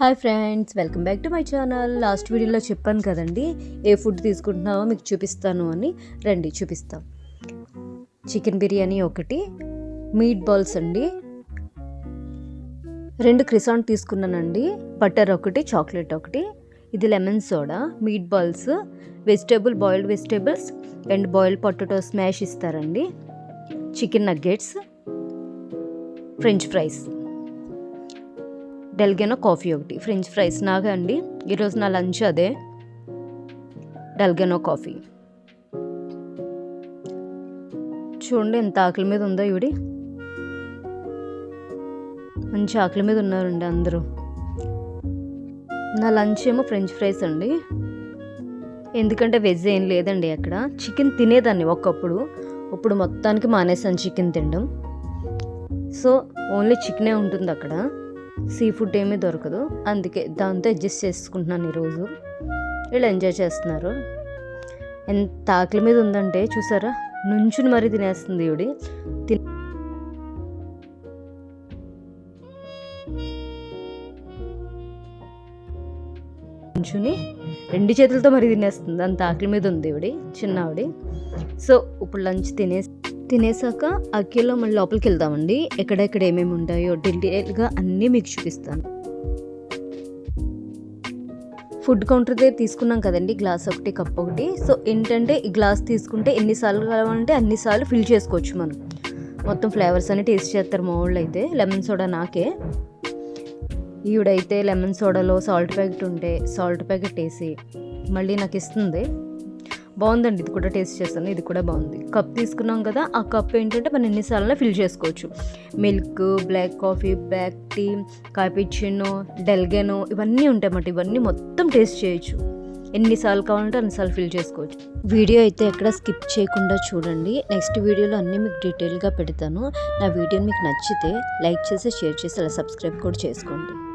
Hi friends welcome back to my channel. Last వీడియోలో చెప్పాను కదండి ఏ ఫుడ్ తీసుకుంటున్నావో మీకు చూపిస్తాను అని. రండి చూపిస్తాం. చికెన్ బిర్యానీ ఒకటి మీట్ బాల్స్ అండి. రెండు క్రిసాంట్ తీసుకున్నానండి బటర్ ఒకటి చాక్లెట్ ఒకటి. ఇది lemon soda meat balls vegetable boiled vegetables and boiled potato smash ఇస్తారండి. Chicken nuggets french fries. Dalgona coffee ఒకటి. ఫ్రెంచ్ ఫ్రైస్ నాగా అండి. ఈరోజు నా లంచ్ అదే. Dalgona coffee. చూడండి ఎంత ఆకలి మీద ఉందో ఇవిడి మంచి ఆకలి మీద ఉన్నారండి అందరూ. నా లంచ్ ఏమో ఫ్రెంచ్ ఫ్రైస్ అండి. ఎందుకంటే వెజ్ ఏం లేదండి అక్కడ. చికెన్ తినేదాన్ని ఒకప్పుడు. ఇప్పుడు మొత్తానికి మానేసాను చికెన్ తినడం. సో ఓన్లీ చికెనే ఉంటుంది అక్కడ. సీ ఫుడ్ ఏమీ దొరకదు. అందుకే దాంతో అడ్జస్ట్ చేసుకుంటున్నాను ఈరోజు. వీళ్ళు ఎంజాయ్ చేస్తున్నారు. ఎంత ఆకలి మీద ఉందంటే చూసారా? నుంచుని మరీ తినేస్తుంది ఈవిడి. తిన్ నుంచుని రెండు చేతులతో మరీ తినేస్తుంది. అంత ఆకలి మీద ఉంది ఈవిడి చిన్నవిడి సో ఇప్పుడు లంచ్ తినేసి తినేసాక అక్కిలో మళ్ళీ లోపలికి వెళ్దామండి. ఎక్కడెక్కడ ఏమేమి ఉంటాయో డీటెయిల్గా అన్నీ మీకు చూపిస్తాను. ఫుడ్ కౌంటర్ దగ్గర తీసుకున్నాం కదండి గ్లాస్ ఒకటి కప్ ఒకటి. సో ఏంటంటే ఈ గ్లాస్ తీసుకుంటే ఎన్నిసార్లు కావాలంటే అన్నిసార్లు ఫిల్ చేసుకోవచ్చు మనం. మొత్తం ఫ్లేవర్స్ అన్ని టేస్ట్ చేస్తారు మా వాళ్ళు అయితే. లెమన్ సోడా నాకే. ఈవిడైతే లెమన్ సోడాలో సాల్ట్ ప్యాకెట్ ఉంటే సాల్ట్ ప్యాకెట్ వేసి మళ్ళీ నాకు ఇస్తుంది. బాగుందండి ఇది కూడా టేస్ట్ చేస్తాను ఇది కూడా బాగుంది. కప్ తీసుకున్నాం కదా ఆ కప్ ఏంటంటే మనం ఎన్నిసార్లు ఫిల్ చేసుకోవచ్చు. Milk black coffee black tea cappuccino dalgona ఇవన్నీ ఉంటాయన్నమాట ఇవన్నీ మొత్తం టేస్ట్ చేయొచ్చు. ఎన్నిసార్లు కావాలంటే అన్నిసార్లు ఫిల్ చేసుకోవచ్చు. వీడియో అయితే ఎక్కడ స్కిప్ చేయకుండా చూడండి. నెక్స్ట్ వీడియోలో అన్నీ మీకు డీటెయిల్గా పెడతాను. నా వీడియోని మీకు నచ్చితే లైక్ చేసి షేర్ చేసి అలా సబ్స్క్రైబ్ కూడా చేసుకోండి.